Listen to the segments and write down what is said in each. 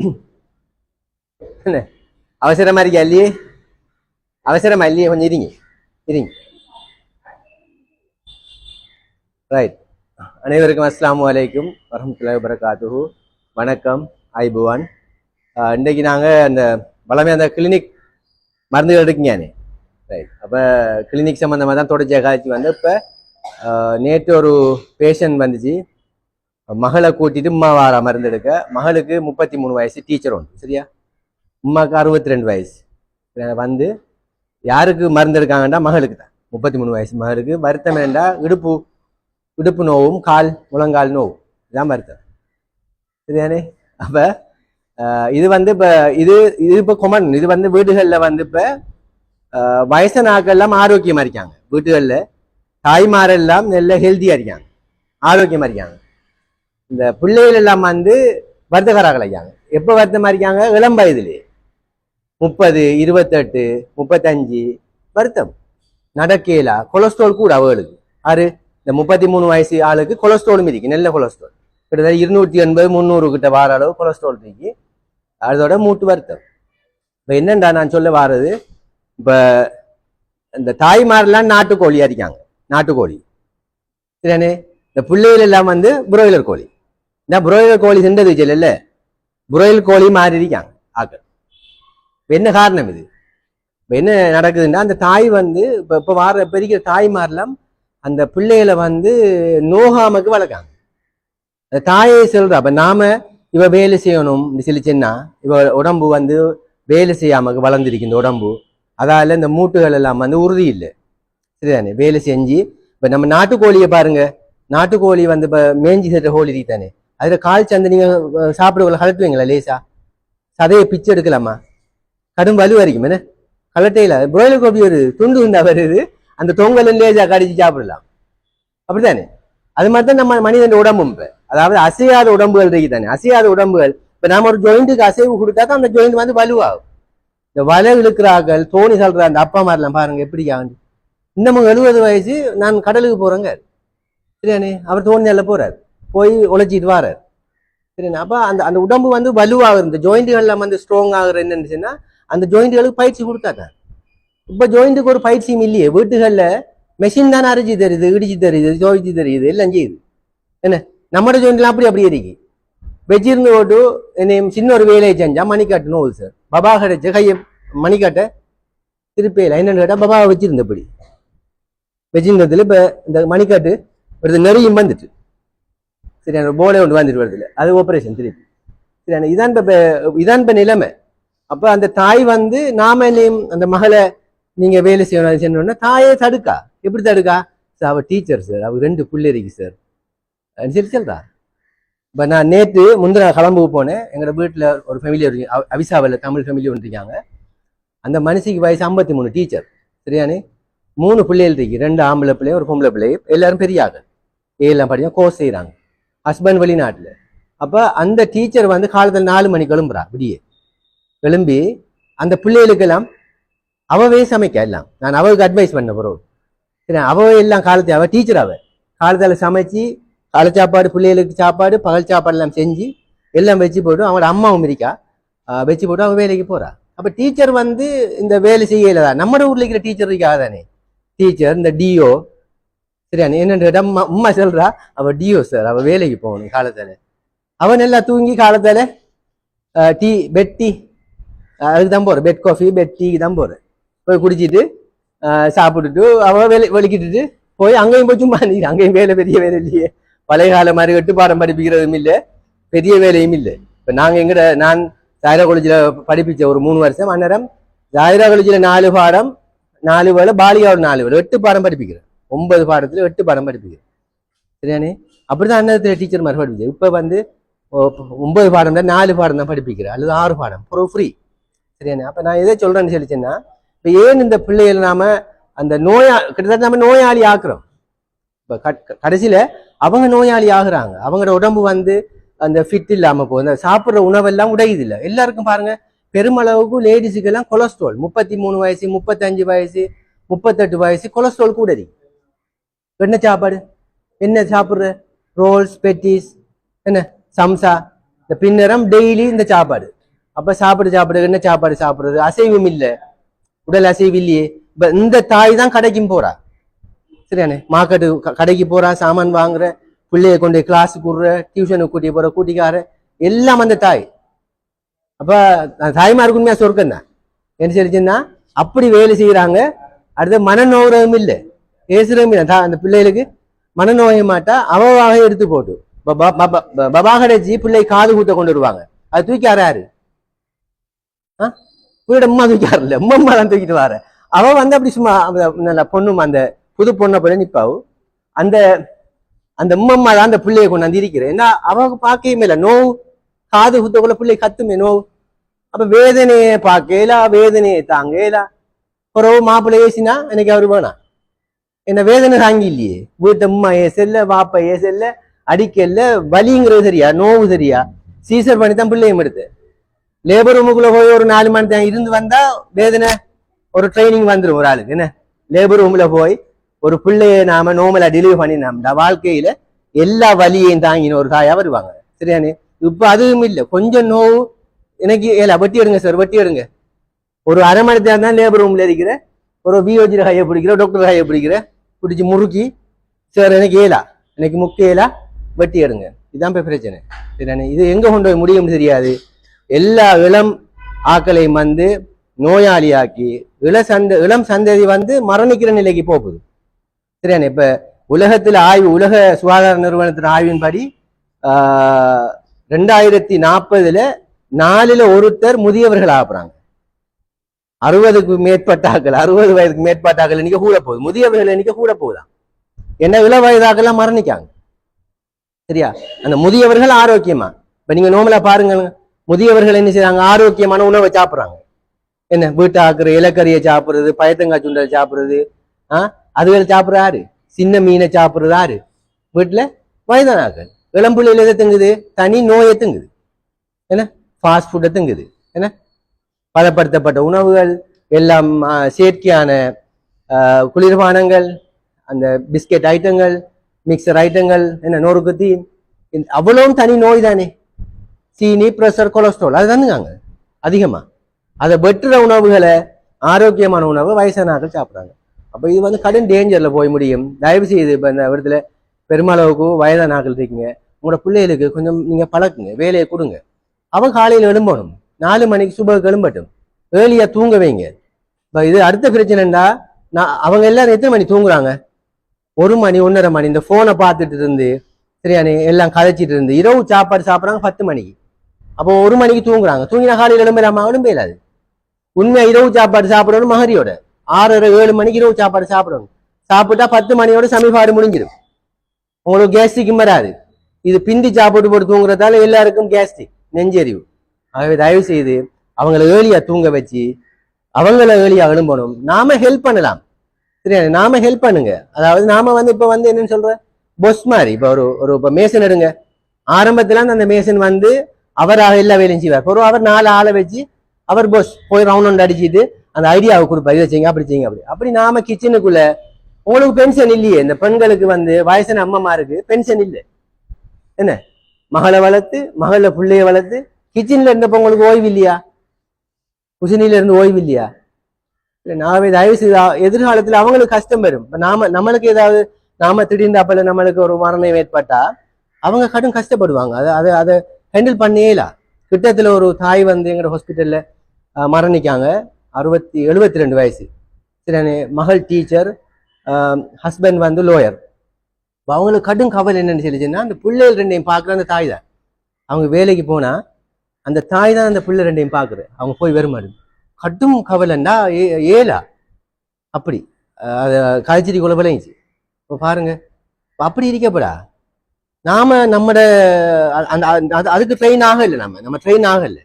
என்ன അവസരമായിരിക്കും അല്ലേ? അവസരമല്ലേ அவசரமா ഇരിങ്ങി கொஞ்சம் இருங்க இருங்க ரைட் அனைவருக்கும் அஸ்ஸலாமு அலைக்கும் வரமத்துல்லாஹி வபரகாத்துஹு வணக்கம் ஐபுவான் இன்றைக்கு நாங்கள் அந்த வளமே அந்த கிளினிக் மருந்துகள் இருக்குங்கானே ரைட் அப்போ கிளினிக் சம்மந்தமாக தான் தொடர்ச்சியாக காய்ச்சி வந்து இப்போ நேற்று ஒரு பேஷண்ட் வந்துச்சு மகளை கூட்டிட்டு உமா வார மருந்து எடுக்க மகளுக்கு முப்பத்தி மூணு வயசு டீச்சர் ஒன்று சரியா? உமாவுக்கு அறுபத்தி ரெண்டு வயசு வந்து யாருக்கு மருந்து எடுக்காங்கன்னா மகளுக்கு தான். முப்பத்தி மூணு வயசு மகளுக்கு. வருத்தம் வேண்டா இடுப்பு இடுப்பு நோவும் கால் முழங்கால் நோவும். இதான் வருத்தம். சரியானே அப்போ இது வந்து இப்போ இது இது இப்போ கொமன் இது வந்து வீடுகளில் வந்து இப்போ வயசு ஆட்கள் எல்லாம் ஆரோக்கியமாக இருக்காங்க. வீடுகளில் தாய்மாரெல்லாம் நல்ல ஹெல்த்தியாக இருக்காங்க. ஆரோக்கியமாக இருக்காங்க. இந்த பிள்ளைகள் எல்லாம் வந்து வருத்தக்காரர்கள் இருக்காங்க எப்போ வருத்தமாக இருக்காங்க இளம் வயதுலேயே முப்பது இருபத்தெட்டு முப்பத்தஞ்சு வருத்தம். நடக்கலா கொலஸ்ட்ரால் கூட அவளுக்கு. ஆறு இந்த முப்பத்தி மூணு வயசு ஆளுக்கு கொலஸ்ட்ராலும் இருக்கு நல்ல கொலஸ்ட்ரால். கிட்டத்தட்ட இருநூற்றி எண்பது முந்நூறு கிட்ட வார அளவு கொலஸ்ட்ரால் இருக்கு. அதோட மூட்டு வருத்தம். இப்போ என்னண்டா நான் சொல்ல வாரது? இப்போ இந்த தாய்மாரெல்லாம் நாட்டுக்கோழி அடிக்காங்க. நாட்டுக்கோழி. சரியானே இந்த பிள்ளைகள் எல்லாம் வந்து புரோயிலர் கோழி. இந்த புரோயிலர் கோழி சென்றது ചോദിച്ചല്ലേ புரோயிலர் கோழி മാറിയിരിക്കാം இருக்காங்க என்ன காரணம் இது இப்போ என்ன நடக்குதுன்னா அந்த தாய் வந்து இப்போ இப்ப வார பெரிய தாய்மாரெல்லாம் அந்த பிள்ளைகளை வந்து நோகாமக்கு வளர்க்காங்க அந்த தாயை சொல்கிறா அப்ப நாம இவ வேலை செய்யணும் சொல்லிச்சுன்னா இவ உடம்பு வந்து வேலை செய்யாமக்கு வளர்ந்துருக்கு இந்த உடம்பு அதால இந்த மூட்டுகள் எல்லாம் வந்து உறுதி இல்லை சரிதானே வேலை செஞ்சு இப்ப நம்ம நாட்டுக்கோழியை பாருங்க நாட்டுக்கோழி வந்து இப்ப மேஞ்சி செட்ட கோழி இருக்கு தானே அதில் கால் சந்தை நீங்கள் சாப்பிடுவோம் கலட்டுவீங்களா லேசா? சதையை பிச்சு எடுக்கலாமா? கடும் வலு வரைக்கும் என்ன? கலட்டையில் புரோயிலர் கோபி ஒரு துண்டு உண்டா வருது அந்த தொங்கலும் லேசா கடிச்சு சாப்பிடலாம். அப்படித்தானே? அது மாதிரி தான் நம்ம மனிதன் உடம்பும் இப்போ. அதாவது அசையாத உடம்புகள் இருக்கு தானே அசையாத உடம்புகள். இப்போ நாம ஒரு ஜாயிண்ட்டுக்கு அசைவு கொடுத்தா தான் அந்த ஜாயிண்ட் வந்து வலுவாகும். இந்த வலை இழுக்கிறார்கள் தோணி சொல்கிற அந்த அப்பா மாதிரிலாம் பாருங்கள் எப்படி ஆகுது இன்னமும் எழுபது வயசு நான் கடலுக்கு போகிறேங்க சரியானே அவர் தோணியால போகிறார் போய் உழைச்சிட்டு வாரார். சரிண்ணா அப்போ அந்த அந்த உடம்பு வந்து வலுவாகுது இந்த ஜாயிண்ட்டுகள்லாம் வந்து ஸ்ட்ராங் ஆகுற என்னன்னு அந்த ஜாயிண்ட்டுகளுக்கு பயிற்சி கொடுத்தாங்க. இப்போ ஜாயிண்ட்டுக்கு ஒரு பயிற்சியும் இல்லையே வீட்டுகளில் மெஷின் தானே அரைச்சி தருது இடிச்சு தருது ஜோதிச்சு தருது எல்லாம் செய்யுது. என்ன? நம்மட ஜாயிண்ட்லாம் அப்படி அப்படி இருக்கு. வச்சிருந்து ஓட்டு என்னையும் சின்ன ஒரு வேலையை செஞ்சா மணிக்காட்டு நோவு சார். பபா கிடைச்ச கையை மணிக்காட்டை திருப்பியில என்னன்னு கேட்டால் பபா வச்சிருந்தபடி. வச்சிருந்ததுல இப்போ இந்த மணிக்காட்டு ஒரு நெறியும் வந்துட்டு. சரியான போலே ஒன்று வந்துட்டு வருது அது ஆப்ரேஷன் திருப்பி சரியான இதான் இப்போ இதான் இப்போ நிலைமை. அப்போ அந்த தாய் வந்து நாம என்னையும் அந்த மகளை நீங்கள் வேலை செய்யணும் செய்யணும்னா தாயே தடுக்கா? எப்படி தடுக்கா? சார் அவள் டீச்சர் சார். அவள் ரெண்டு பிள்ளை சார். சரி சொல்றா. இப்போ நான் நேற்று முந்தின கிளம்பு போனேன். எங்களோட வீட்டில் ஒரு ஃபேமிலி இருக்கு அவிசாவில் தமிழ் ஃபேமிலி ஒன்று இருக்காங்க. அந்த மனுஷிக்கு வயசு ஐம்பத்தி மூணு டீச்சர் சரியானே? மூணு பிள்ளைகள் இருக்கு ரெண்டு ஆம்பளை பிள்ளையும் ஒரு பொம்பளை பிள்ளையும் எல்லாரும் பெரிய ஆள் ஏழாம் படியா கோர்ஸ் செய்கிறாங்க ஹஸ்பண்ட் வெளிநாட்டில். அப்போ அந்த டீச்சர் வந்து காலத்தில் நாலு மணிக்கு எழும்புறா விடிய. எழும்பி அந்த பிள்ளைகளுக்கெல்லாம் அவவே சமைக்க எல்லாம். நான் அவளுக்கு அட்வைஸ் பண்ண போகிறோம் சரி அவ எல்லாம் காலத்தை அவள் டீச்சர் அவ. காலத்தில் சமைச்சு காலை சாப்பாடு பிள்ளைகளுக்கு சாப்பாடு பகல் சாப்பாடு எல்லாம் செஞ்சு எல்லாம் வச்சு போட்டு அவங்களோட அம்மாவும் இருக்கா வச்சு போட்டு அவன் வேலைக்கு போறா. அப்போ டீச்சர் வந்து இந்த வேலை செய்யல தான் நம்ம ஊர்ல இருக்கிற டீச்சர் இருக்காதானே டீச்சர் இந்த டிஓ சரியா என்னன்னு கேட்டா அம்மா அம்மா சொல்றா அவ டியோ சார் அவ வேலைக்கு போகணும் காலத்தால. அவன் எல்லாம் தூங்கி காலத்தால ஆஹ் டீ பெட் டீ அதுக்கு தான் பெட் காஃபி பெட் டீக்கு தான் போறேன். போய் குடிச்சிட்டு ஆஹ் சாப்பிட்டுட்டு அவ வேலை வெளிக்கிட்டுட்டு போய் அங்கேயும் போய் சும்மா நீ அங்கேயும் வேலை பெரிய வேலை இல்லையே. பழைய கால மாதிரி எட்டு பாடம் படிப்பிக்கிறதும் இல்லை. பெரிய வேலையும் இல்லை. இப்போ நாங்கள் எங்கட நான் ஜாயிரா காலேஜில் படிப்பிச்ச ஒரு மூணு வருஷம் அந்நேரம் ஜாயிரா காலேஜில் நாலு பாடம் நாலு வேலை ஒரு நாலு வேலை எட்டு பாடம் படிப்பிக்கிறேன். ஒன்பது பாடத்தில் எட்டு பாடம் படிப்பீங்க. சரியானே அப்படிதான் அன்னத்தில் டீச்சர் மாதிரி படிப்பிச்சேன் இப்போ வந்து ஒன்பது பாடம் தான் நாலு பாடம் தான் படிப்பிக்கிறேன் அல்லது ஆறு பாடம் ப்ரோ ஃப்ரீ சரியானே அப்போ நான் எதை சொல்கிறேன்னு சொல்லிச்சேன்னா இப்போ ஏன் இந்த பிள்ளைகள் நாம அந்த நோயா கிட்டத்தட்ட நம்ம நோயாளி ஆக்குறோம்? இப்போ கடைசியில் அவங்க நோயாளி ஆகுறாங்க. அவங்களோட உடம்பு வந்து அந்த ஃபிட் இல்லாமல் போகுது. அந்த சாப்பிட்ற உணவெல்லாம் உடையுது இல்லை எல்லாருக்கும் பாருங்க பெருமளவுக்கு லேடிஸுக்கெல்லாம் கொலஸ்ட்ரால் முப்பத்தி மூணு வயசு முப்பத்தஞ்சு வயசு முப்பத்தெட்டு வயசு கொலஸ்ட்ரால் கூட என்ன சாப்பாடு? என்ன சாப்பிட்ற? ரோல்ஸ் பெட்டிஸ் என்ன? சம்சா. இந்த பின்னரம் டெய்லி இந்த சாப்பாடு. அப்போ சாப்பிட சாப்பிடு என்ன சாப்பாடு சாப்பிட்றது? அசைவம் இல்லை. உடல் அசைவு இல்லையே. இப்போ இந்த தாய் தான் கடைக்கும் போறா. சரியானே மார்க்கெட்டு க- கடைக்கு போறா சாமான் வாங்குற பிள்ளைய கொண்டு கிளாஸுக்கு விடுற டியூஷனுக்கு கூட்டி போற கூட்டிக்கார. எல்லாம் அந்த தாய். அப்போ அஹ் தாய்மாருக்கு உண்மையா சொர்க்கம் தான் என்ன சொல்லிச்சுன்னா அப்படி வேலை செய்கிறாங்க அடுத்து மனநோகம் இல்லை. பேசுறதும் தான் அந்த பிள்ளைகளுக்கு மனநோயை மாட்டா அவவாக எடுத்து போட்டு. ப- பபா பிள்ளை காது கூத்த கொண்டு வருவாங்க. அது தூக்கி யாராரு ஆ? பிள்ளையோட அம்மா தூக்கி யாரில்ல அம்மா தான் தூக்கிட்டு வர. அவ வந்து அப்படி சும்மா பொண்ணும் அந்த புது பொண்ணை போல நிப்பாவு. அந்த அந்த உம்மம்மா தான் அந்த பிள்ளையை கொண்டாந்து இருக்கிறேன் ஏன்னா அவ பார்க்கவே இல்லை. நோவு காது குத்தக்குள்ள பிள்ளை கத்துமே நோவு. அப்ப வேதனையை பார்க்கல வேதனையை தாங்கல பிறகு மாப்பிள்ளை ஏசினா எனக்கு அவரு வேணாம் என்ன வேதனை தாங்கி இல்லையே வீட்டு அம்மா ஏசல்ல வாப்பா ஏசல்ல அடிக்கல்ல வலிங்கிறது சரியா நோவு சரியா? சீசர் பண்ணி தான் பிள்ளையும் எடுத்து லேபர் ரூமுக்குள்ள போய் ஒரு நாலு மணி நேரம் இருந்து வந்தா வேதனை ஒரு ட்ரைனிங் வந்துடும் ஒரு ஆளுக்கு. என்ன? லேபர் ரூம்ல போய் ஒரு பிள்ளைய நாம நோமலா டெலிவரி பண்ணினோம்டா வாழ்க்கையில எல்லா வலியையும் தாங்கின ஒரு தாயா வருவாங்க. சரியானே இப்ப அதுவும் இல்லை. கொஞ்சம் நோவு எனக்கு ஏல வெட்டி எடுங்க சார் வெட்டி எடுங்க. ஒரு அரை மணி நேரம் தான் லேபர் ரூம்ல இருக்கிற ஒரு பிஓஜி கையை பிடிக்கிற டாக்டர் ஹையை பிடிக்கிற பிடிச்சி முறுக்கி சார் எனக்கு ஏலா. எனக்கு முக்கிய ஏலா வெட்டி எடுங்க. இதுதான் இப்போ பிரச்சனை. சரிதானே இது எங்கே கொண்டு போய் முடியும்னு தெரியாது. எல்லா இளம் ஆக்களையும் வந்து நோயாளியாக்கி இள சந்த இளம் சந்ததி வந்து மரணிக்கிற நிலைக்கு போகுது. சரியானே? இப்போ உலகத்தில் ஆய்வு உலக சுகாதார நிறுவனத்தின் ஆய்வின்படி ரெண்டாயிரத்தி நாற்பதுல நாலுல ஒருத்தர் முதியவர்கள் ஆகுறாங்க. அறுபதுக்கு மேற்பட்டாக்கள் அறுபது வயதுக்கு மேற்பட்டாக்கள் இன்னைக்கு கூட போகுது. முதியவர்கள் இன்னைக்கு கூட போகுதான் என்ன இள வயதாக்கெல்லாம் மரணிக்காங்க. சரியா? அந்த முதியவர்கள் ஆரோக்கியமா? இப்ப நீங்க நோமலா பாருங்க முதியவர்கள் என்ன செய்றாங்க? ஆரோக்கியமான உணவை சாப்பிட்றாங்க. என்ன? வீட்டு ஆக்குற இலக்கறியை சாப்பிடுறது பயத்தங்காய் சுண்டல் சாப்பிட்றது ஆ? அது சாப்பிடுற யாரு? சின்ன மீனை சாப்பிட்றதாரு யாரு? வீட்டுல வயதானாக்கள் இளம்புள்ளையில எதை தங்குது? தனி நோயை தங்குது. என்ன? ஃபாஸ்ட் ஃபுட்டை தங்குது. என்ன? பதப்படுத்தப்பட்ட உணவுகள் எல்லாம் செயற்கையான குளிர்பானங்கள் அந்த பிஸ்கெட் ஐட்டங்கள் மிக்சர் ஐட்டங்கள் என்ன நொறுக்குத்தி அவ்வளவும் தனி நோய் தானே. சீனி ப்ரெஷர் கொலஸ்ட்ரால் அது தானுங்க அதிகமா. அதை வெட்டுற உணவுகளை ஆரோக்கியமான உணவு வயசானாக்கள் சாப்பிட்றாங்க. அப்போ இது வந்து கடும் டேஞ்சரில் போய் முடியும். தயவு செய்து இப்போ இந்த இடத்துல பெருமளவுக்கு வயதான ஆக்கள் இருக்கீங்க. உங்களோட பிள்ளைகளுக்கு கொஞ்சம் நீங்கள் பழக்குங்க வேலையை கொடுங்க. அவன் காலையில் எழும்பணும். நாலு மணிக்கு சுப கிளம்பட்டும். ஏர்லியா தூங்க வைங்க. இப்போ இது அடுத்த பிரச்சனைண்டா நான் அவங்க எல்லாரும் எத்தனை மணி தூங்குறாங்க? ஒரு மணி ஒன்றரை மணி. இந்த ஃபோனை பார்த்துட்டு இருந்து சரியானே எல்லாம் கதைச்சிட்டு இருந்து இரவு சாப்பாடு சாப்பிட்றாங்க பத்து மணிக்கு. அப்போ ஒரு மணிக்கு தூங்குறாங்க. தூங்கினா காலையில் எழும்பலாமா? எழும்பலாது. உண்மையா இரவு சாப்பாடு சாப்பிடணும் மகரியோட. ஆறரை ஏழு மணிக்கு இரவு சாப்பாடு சாப்பிடணும். சாப்பிட்டா பத்து மணியோட சமைப்பாடு முடிஞ்சிடும். உங்களுக்கு கேஸ்டிக்கும் வராது. இது பிந்தி சாப்பிட்டு போட்டு தூங்குறதால எல்லாருக்கும் கேஸ்ட்ரிக் நெஞ்செறிவு ஆகவே தயவு செய்து அவங்கள ஏழியா தூங்க வச்சு அவங்கள ஏழியா எழும்பணும் நாம ஹெல்ப் பண்ணலாம். சரியா? நாம ஹெல்ப் பண்ணுங்க. அதாவது நாம வந்து இப்ப வந்து என்னன்னு சொல்ற? பொஸ் மாதிரி. இப்ப ஒரு ஒரு இப்ப மேசன் எடுங்க. ஆரம்பத்துல அந்த மேசன் வந்து அவராக எல்லா வேலையும் செய்வார். ஒரு அவர் நாலு ஆளை வச்சு அவர் பொஸ் போய் ரவுண்ட் ரவுண்ட் அடிச்சிட்டு அந்த ஐடியாவை கொடுப்பார். இதை செய்யுங்க அப்படி செய்யுங்க அப்படி. அப்படி நாம கிச்சனுக்குள்ள உங்களுக்கு பென்ஷன் இல்லையே. இந்த பெண்களுக்கு வந்து வயசான அம்மாமாருக்கு பென்ஷன் இல்லை. என்ன? மகளை வளர்த்து மகள பிள்ளைய வளர்த்து கிச்சன்ல இருந்தப்ப உங்களுக்கு ஓய்வு இல்லையா குசினில இருந்து ஓய்வு இல்லையா இல்ல நாவே தயவு செய்து எதிர்காலத்தில் எதிர்காலத்துல அவங்களுக்கு கஷ்டம் வரும். இப்ப நாம நம்மளுக்கு ஏதாவது நாம திடீர்னு அப்பல நம்மளுக்கு ஒரு மரணம் ஏற்பட்டா அவங்க கடும் கஷ்டப்படுவாங்க. அதை அதை அதை ஹேண்டில் பண்ணியேலா கிட்டத்துல ஒரு தாய் வந்து எங்களோட ஹாஸ்பிட்டல்ல மரணிக்காங்க. அறுபத்தி எழுபத்தி ரெண்டு வயசு. சரி மகள் டீச்சர் ஹஸ்பண்ட் வந்து லோயர் அவங்களுக்கு கடும் கவலை என்னன்னு சொல்லிச்சுன்னா அந்த பிள்ளைகள் ரெண்டையும் பார்க்குற அந்த தாய் தான். அவங்க வேலைக்கு போனா அந்த தாய் தான் அந்த பிள்ளை ரெண்டையும் பார்க்குற அவங்க போய் வருமாறு கடும் கவலைண்டா ஏ ஏலா. அப்படி. அதை அது காய்ச்சடி விளைஞ்சி இப்போ பாருங்க. அப்படி இருக்கப்படா. நாம நம்மட அந்த அது- அதுக்கு ட்ரெயின் ஆகலை நம்ம நம்ம ட்ரெயின் ஆகலை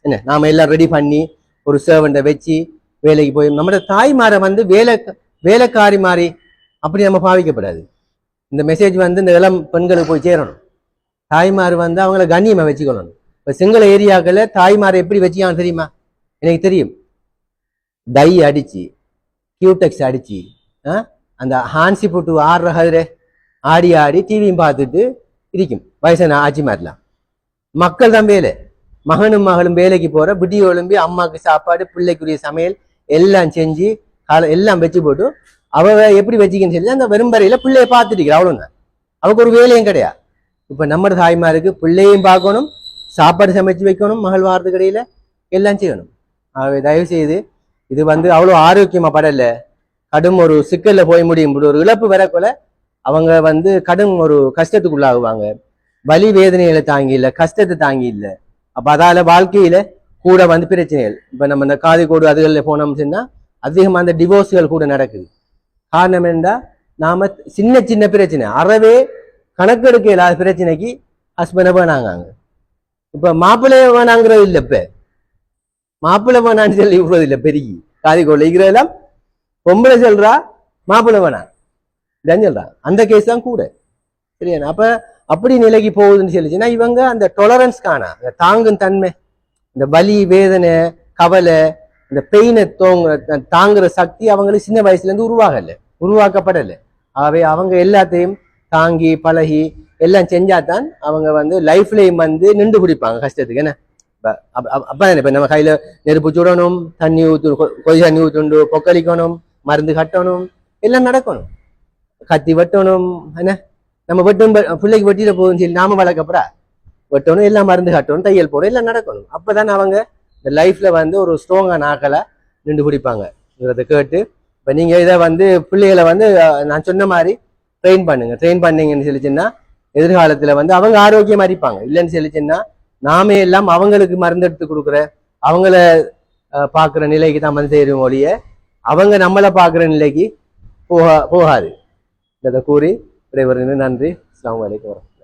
என்ன? நாம எல்லாம் ரெடி பண்ணி ஒரு சர்வெண்ட்டை வச்சு வேலைக்கு போய் நம்மட தாய்மாரை வந்து வேலை வேலைக்காரி மாறி அப்படி நம்ம பாவிக்கப்படாது. இந்த மெசேஜ் வந்து இந்த இளம் பெண்களுக்கு போய் சேரணும். தாய்மார் வந்து அவங்கள கண்ணியமாக வச்சுக்கொள்ளணும். இப்போ சிங்கள ஏரியாக்களை தாய்மாரை எப்படி வச்சுக்காங்க தெரியுமா? எனக்கு தெரியும். டை அடிச்சு கியூடெக்ஸ் அடிச்சு ஆ, அந்த ஹான்சி போட்டு ஆடுற கதிரை ஆடி ஆடி டிவியும் பார்த்துட்டு இருக்கும் வயசான ஆட்சி மாதிரிலாம் மக்கள் தான் வேலை. மகனும் மகளும் வேலைக்கு போற விடிய ஒழும்பி அம்மாவுக்கு சாப்பாடு பிள்ளைக்குரிய சமையல் எல்லாம் செஞ்சு காலை எல்லாம் வச்சு போட்டு அவ எப்படி வச்சுக்கன்னு சொல்லி அந்த வெறும்பறையில் பிள்ளைய பார்த்துட்டு இருக்கிறா. அவ்வளோங்க அவளுக்கு ஒரு வேலையும் கிடையாது. இப்போ நம்ம தாய்மாருக்கு பிள்ளையும் பார்க்கணும் சாப்பாடு சமைச்சு வைக்கணும் மகள் வாரத்துக்கு எல்லாம் செய்யணும். ஆகவே தயவு செய்து இது வந்து அவ்வளோ ஆரோக்கியமா படல. கடும் ஒரு சிக்கல்ல போய் முடியும். ஒரு இழப்பு வரக்குள்ள அவங்க வந்து கடும் ஒரு கஷ்டத்துக்குள்ளாகுவாங்க. வலி வேதனைகளை தாங்கி இல்லை கஷ்டத்தை தாங்கி இல்லை அப்ப அதால வாழ்க்கையில கூட வந்து பிரச்சனைகள். இப்ப நம்ம இந்த காது கோடு அதுகளில் போனோம்னு சொன்னா அதிகமா அந்த டிவோர்ஸ்கள் கூட நடக்குது. காரணம் என்னடா நாம சின்ன சின்ன பிரச்சனை. அறவே கணக்கெடுக்க இல்லாத பிரச்சனைக்கு ஹஸ்பண்டை வேணாங்க இப்ப மாப்பிள்ளைய வேணாங்கிறது இல்ல இப்ப. மாப்பிள்ளை வேணான்னு சொல்லி விடுறது இல்லை பெருகி. காதி கொள்ளைகிறதெல்லாம் பொம்பளை சொல்றா மாப்பிள்ளை வேணாம் இதான் சொல்றா. அந்த கேஸ் தான் கூட. சரியா? அப்ப அப்படி நிலைக்கு போகுதுன்னு சொல்லிச்சுன்னா இவங்க அந்த டொலரன்ஸ் காணா. அந்த தாங்கும் தன்மை இந்த வலி வேதனை கவலை இந்த பெயினை தோங்குற தாங்குற சக்தி அவங்களுக்கு சின்ன வயசுல இருந்து உருவாகலை. உருவாக்கப்படலை. ஆகவே அவங்க எல்லாத்தையும் தாங்கி பழகி எல்லாம் செஞ்சாதான் அவங்க வந்து லைஃப்லேயும் வந்து நின்று பிடிப்பாங்க கஷ்டத்துக்கு என்ன? அப்ப- அப்பதான் இப்ப நம்ம கையில நெருப்பு சுடணும் தண்ணி ஊத்து கொ- கொதி தண்ணி ஊத்துண்டு பொக்களிக்கணும் மருந்து கட்டணும் எல்லாம் நடக்கணும். கத்தி வெட்டணும் என்ன? நம்ம வெட்டும் பிள்ளைக்கு வெட்டிட போகும் சரி நாம வளர்க்கப்படா? வெட்டணும் எல்லாம் மருந்து கட்டணும் தையல் போடணும் எல்லாம் நடக்கணும். அப்பதான் அவங்க இந்த லைஃப்ல வந்து ஒரு ஸ்ட்ராங்கான ஆக்களை நின்று பிடிப்பாங்கிறத கேட்டு இப்ப நீங்க இதை வந்து பிள்ளைகளை வந்து நான் சொன்ன மாதிரி ட்ரெயின் பண்ணுங்க. ட்ரெயின் பண்ணீங்கன்னு சொல்லிச்சுன்னா எதிர்காலத்துல வந்து அவங்க ஆரோக்கியமா இருப்பாங்க. இல்லைன்னு சொல்லிச்சுன்னா நாமே எல்லாம் அவங்களுக்கு மருந்தெடுத்து கொடுக்குற அவங்கள பார்க்குற நிலைக்கு தான் வந்து சேரும் ஒழிய அவங்க நம்மளை பார்க்குற நிலைக்கு போகா போகாது. இதை கூறி விடைபெறுகிறேன். நன்றி. அஸ்லாம் அலைக்கும் வரஹ்மத்துல்லாஹி